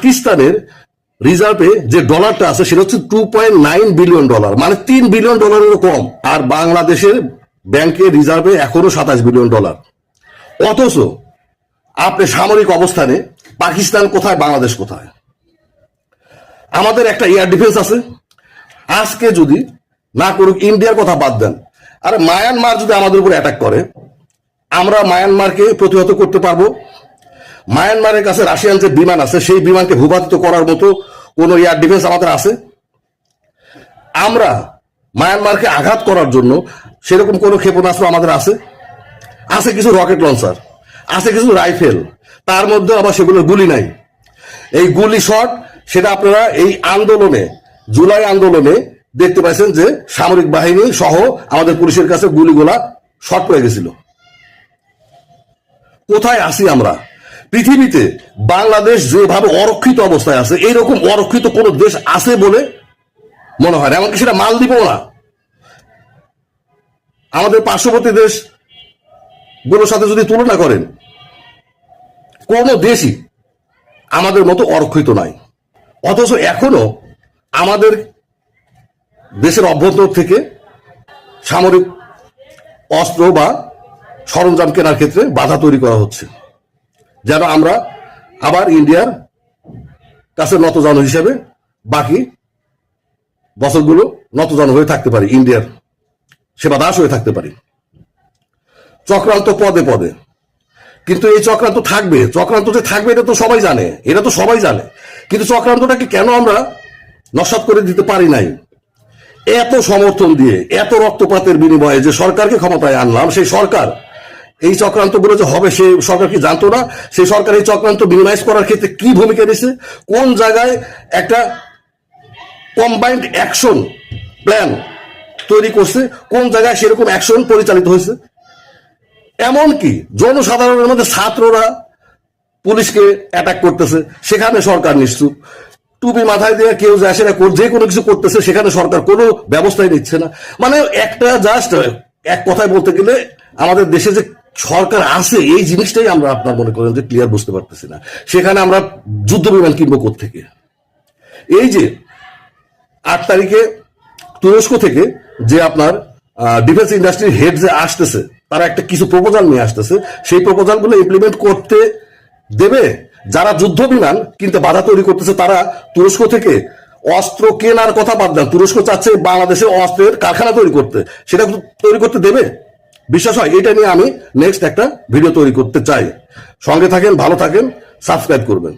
পাকিস্তানের রিজার্ভে যে ডলারটা আছে, সেটা হচ্ছে two point nine billion dollar মানে তিন বিলিয়ন ডলারেরও কম, আর বাংলাদেশের ব্যাংকে রিজার্ভে এখনও সাতাশ বিলিয়ন ডলার অথচ আপনি সামরিক অবস্থানে, পাকিস্তান কোথায়, বাংলাদেশ কোথায়? আমাদের একটা এয়ার ডিফেন্স আছে। আজকে যদি না করুক, ইন্ডিয়ার কথা বাদ দেন। আর মায়ানমার যদি আমাদের উপর অ্যাটাক করে, আমরা মায়ানমারকে প্রতিহত করতে পারব। মায়ানমারের কাছে রাশিয়ান যে বিমান আছে, সেই বিমানকে ভূপাতিত করার মতো কোনো এয়ার ডিফেন্স আমাদের আছে। আমরা মায়ানমারকে আঘাত করার জন্য সেরকম কোনো ক্ষেপণাস্ত্র আমাদের আছে। আছে কিছু রকেট লঞ্চার, আছে কিছু রাইফেল, তার মধ্যে আবার সেগুলো গুলি নাই। এই গুলি শট, সেটা আপনারা এই আন্দোলনে, জুলাই আন্দোলনে দেখতে পাচ্ছেন যে সামরিক বাহিনী সহ আমাদের পুলিশের কাছে গুলিগুলা শট পড়ে গেছিল। কোথায় আসি আমরা? পৃথিবীতে বাংলাদেশ যেভাবে অরক্ষিত অবস্থায় আছে, এইরকম অরক্ষিত কোন দেশ আছে বলে মনে হয় না। এমনকি সেটা মাল দিব না। আমাদের পার্শ্ববর্তী দেশগুলোর সাথে যদি তুলনা করেন, কোন দেশই আমাদের মতো অরক্ষিত নাই। অথচ এখনও আমাদের দেশের অভ্যন্তর থেকে সামরিক অস্ত্র বা সরঞ্জাম কেনার ক্ষেত্রে বাধা তৈরি করা হচ্ছে। যেন আমরা আবার ইন্ডিয়ার কাছে নতজানু হিসেবে বাকি বছরগুলো নতজানু হয়ে থাকতে পারি, ইন্ডিয়ার সেবা দাস হয়ে থাকতে পারি। চক্রান্ত পদে পদে। কিন্তু এই চক্রান্ত থাকবে, চক্রান্ত যে থাকবে এটা তো সবাই জানে, এটা তো সবাই জানে। কিন্তু চক্রান্তটাকে কেন আমরা নস্বাত করে দিতে পারি নাই? এত সমর্থন দিয়ে, এত রক্তপাতের বিনিময়ে যে সরকারকে ক্ষমতায় আনলাম, সেই সরকার এই চক্রান্তগুলো যে হবে, সে সরকার কি জানতো না? সেই সরকার এই চক্রান্ত মিনিমাইজ করার ক্ষেত্রে কি ভূমিকা নিয়েছে? কোন জায়গায় একটা কম্বাইন্ড অ্যাকশন প্ল্যান তৈরি করছে? কোন জায়গায় সেরকম অ্যাকশন পরিচালিত হয়েছে? এমনকি জনসাধারণের মধ্যে ছাত্ররা পুলিশকে অ্যাটাক করতেছে, সেখানে সরকার নিশ্চুপ। টুপি মাথায় দিয়ে কেউ যায় সেটা যে কোনো কিছু করতেছে, সেখানে সরকার কোনো ব্যবস্থাই নিচ্ছে না। মানে একটা জাস্ট এক কথায় বলতে গেলে আমাদের দেশে যে সরকার আছে, এই জিনিসটাই আমরা আপনার মনে করেন যে ক্লিয়ার বুঝতে পারতেছি না। সেখানে আমরা যুদ্ধ বিমান কিনবো থেকে এই যে আট তারিখে তুরস্ক থেকে যে আপনার ডিফেন্স ইন্ডাস্ট্রির হেড যে আসতেছে, তারা একটা কিছু প্রপোজাল নিয়ে আসতেছে। সেই প্রপোজালগুলো ইমপ্লিমেন্ট করতে দেবে। যারা যুদ্ধ বিমান কিনতে বাধা তৈরি করতেছে, তারা তুরস্ক থেকে অস্ত্র কেনার কথা বাদ দেন। তুরস্ক চাচ্ছে বাংলাদেশে অস্ত্রের কারখানা তৈরি করতে। সেটা তৈরি করতে দেবে? বিশ্বাস হয়, এটা নিয়ে আমি নেক্সট একটা ভিডিও তৈরি করতে চাই। সঙ্গে থাকেন, ভালো থাকেন সাবস্ক্রাইব করবেন।